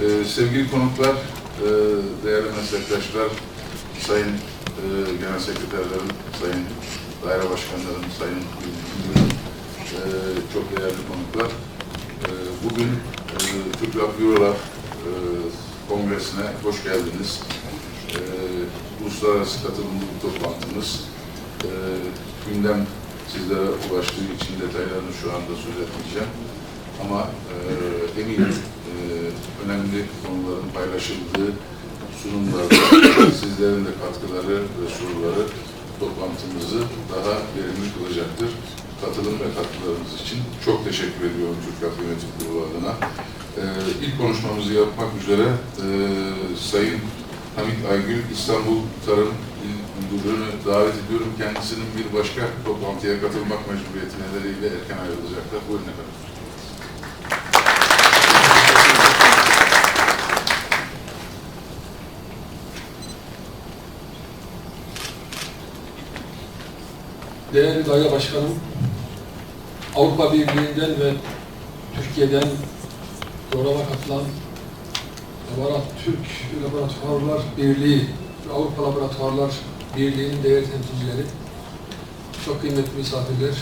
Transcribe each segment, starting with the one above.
Ee, sevgili konuklar, e, değerli meslektaşlar, sayın e, genel sekreterlerim, sayın daire başkanlarım, sayın e, çok değerli konuklar. E, bugün e, Türk Lab Eurolab e, Kongresi'ne hoş geldiniz. E, uluslararası katılımlı bir toplantımız. E, gündem sizlere ulaştığı için detaylarını şu anda söz etmeyeceğim. Ama e, eminim e, önemli konuların paylaşıldığı sunumlarda sizlerin de katkıları ve soruları toplantımızı daha verimli kılacaktır. Katılım ve katkılarınız için çok teşekkür ediyorum Türk Lab Yönetim Kurulu adına. E, ilk konuşmamızı yapmak üzere e, Sayın Hamit Aygül İstanbul Tarım İl Müdürlüğü'nü davet ediyorum. Kendisinin bir başka toplantıya katılmak mecburiyeti nedeniyle erken ayrılacaklar. Buyurun efendim. Değerli Daire Başkanım, Avrupa Birliği'nden ve Türkiye'den programa katılan Laborat Türk Laboratuvarlar Birliği ve Avrupa Laboratuvarlar Birliği'nin değerli temsilcileri, çok kıymetli misafirler,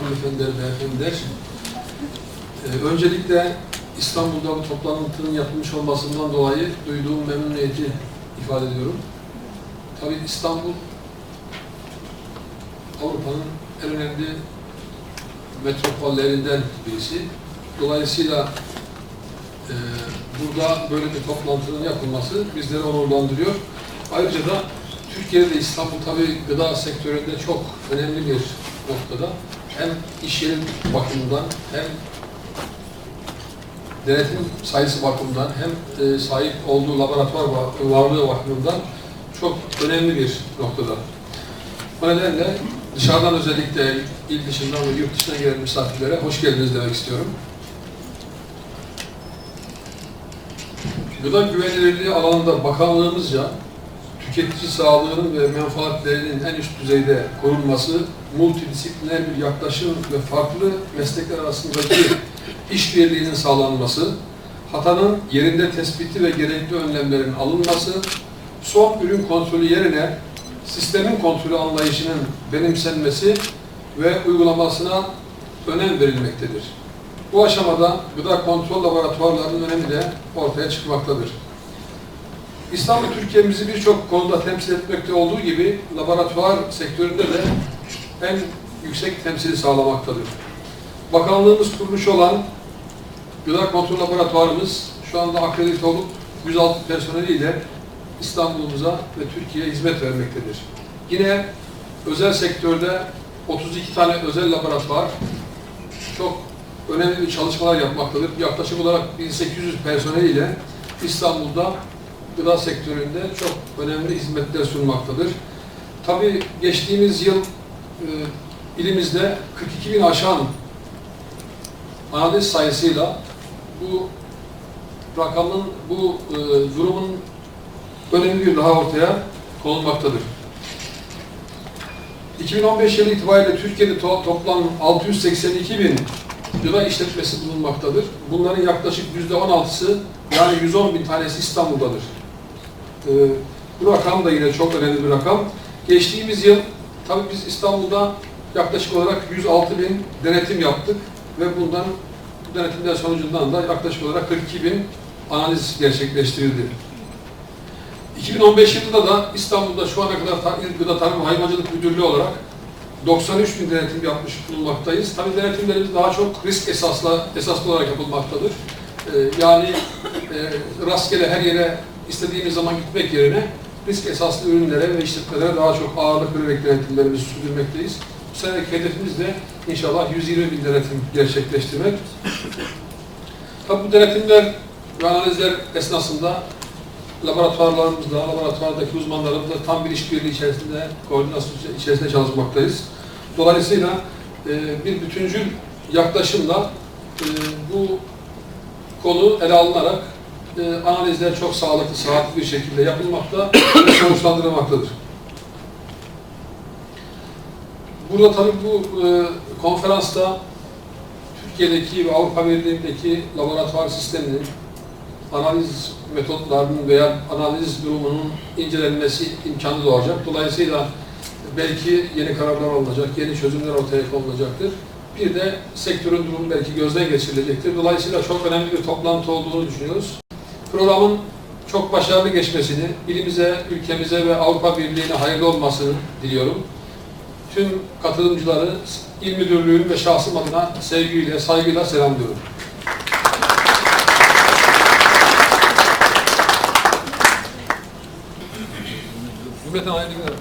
hanımefendiler ve efendiler, Ee, öncelikle İstanbul'da bu toplantının yapılmış olmasından dolayı duyduğum memnuniyeti ifade ediyorum. Tabii İstanbul Avrupa'nın en önemli metropollerinden birisi. Dolayısıyla e, burada böyle bir toplantının yapılması bizleri onurlandırıyor. Ayrıca da Türkiye'de de İstanbul tabii gıda sektöründe çok önemli bir noktada. Hem iş yeri bakımından hem denetim sayısı bakımından hem e, sahip olduğu laboratuvar va- varlığı bakımından çok önemli bir noktada. Bu nedenle dışarıdan özellikle il dışından ve yurt dışından gelen misafirlere hoş geldiniz demek istiyorum. Gıda güvenilirliği alanında bakanlığımızca tüketici sağlığının ve menfaatlerinin en üst düzeyde korunması, multidisipliner bir yaklaşım ve farklı meslekler arasındaki işbirliğinin sağlanması, hatanın yerinde tespiti ve gerekli önlemlerin alınması, son ürün kontrolü yerine sistemin kontrolü anlayışının benimsenmesi ve uygulamasına önem verilmektedir. Bu aşamada gıda kontrol laboratuvarlarının önemi de ortaya çıkmaktadır. İstanbul Türkiye'mizi birçok konuda temsil etmekte olduğu gibi laboratuvar sektöründe de en yüksek temsili sağlamaktadır. Bakanlığımız kurmuş olan Gıda Kontrol Laboratuvarımız şu anda akredite olup 106 personeliyle İstanbul'umuza ve Türkiye'ye hizmet vermektedir. Yine özel sektörde 32 tane özel laboratuvar çok önemli çalışmalar yapmaktadır. Yaklaşık olarak 1800 personeliyle İstanbul'da gıda sektöründe çok önemli hizmetler sunmaktadır. Tabii geçtiğimiz yıl e, ilimizde 42 bin aşan analiz sayısıyla bu rakamın, bu e, durumun önemli bir daha ortaya konulmaktadır. 2015 yılı itibariyle Türkiye'de to- toplam 682 bin gıda işletmesi bulunmaktadır. Bunların yaklaşık %16'sı yani 110 bin tanesi İstanbul'dadır. Ee, bu rakam da yine çok önemli bir rakam. Geçtiğimiz yıl tabii biz İstanbul'da yaklaşık olarak 106 bin denetim yaptık ve bundan bu denetimler sonucundan da yaklaşık olarak 42 bin analiz gerçekleştirildi. 2015 yılında da İstanbul'da şu ana kadar İl Gıda Tarım Hayvancılık Müdürlüğü olarak 93 bin denetim yapmış bulunmaktayız. Tabii denetimlerimiz daha çok risk esasla, esaslı olarak yapılmaktadır. Ee, yani e, rastgele her yere istediğimiz zaman gitmek yerine risk esaslı ürünlere ve işletmelere daha çok ağırlık vererek denetimlerimizi sürdürmekteyiz. Bu seneki hedefimiz de inşallah 120 bin denetim gerçekleştirmek. Tabii bu denetimler ve analizler esnasında laboratuvarlarımızda, laboratuvardaki uzmanlarımızla tam bir işbirliği içerisinde, koordinasyon içerisinde çalışmaktayız. Dolayısıyla e, bir bütüncül yaklaşımla e, bu konu ele alınarak e, analizler çok sağlıklı, sıhhatli bir şekilde yapılmakta ve sonuçlandırılmaktadır. Burada tabii bu e, konferansta Türkiye'deki ve Avrupa Birliği'ndeki laboratuvar sisteminin analiz metotlarının veya analiz durumunun incelenmesi imkanı doğacak. Dolayısıyla belki yeni kararlar alınacak, yeni çözümler ortaya konulacaktır. Bir de sektörün durumu belki gözden geçirilecektir. Dolayısıyla çok önemli bir toplantı olduğunu düşünüyoruz. Programın çok başarılı geçmesini, ilimize, ülkemize ve Avrupa Birliği'ne hayırlı olmasını diliyorum. Tüm katılımcıları İl Müdürlüğü ve şahsım adına sevgiyle, saygıyla selamlıyorum. 这上面这个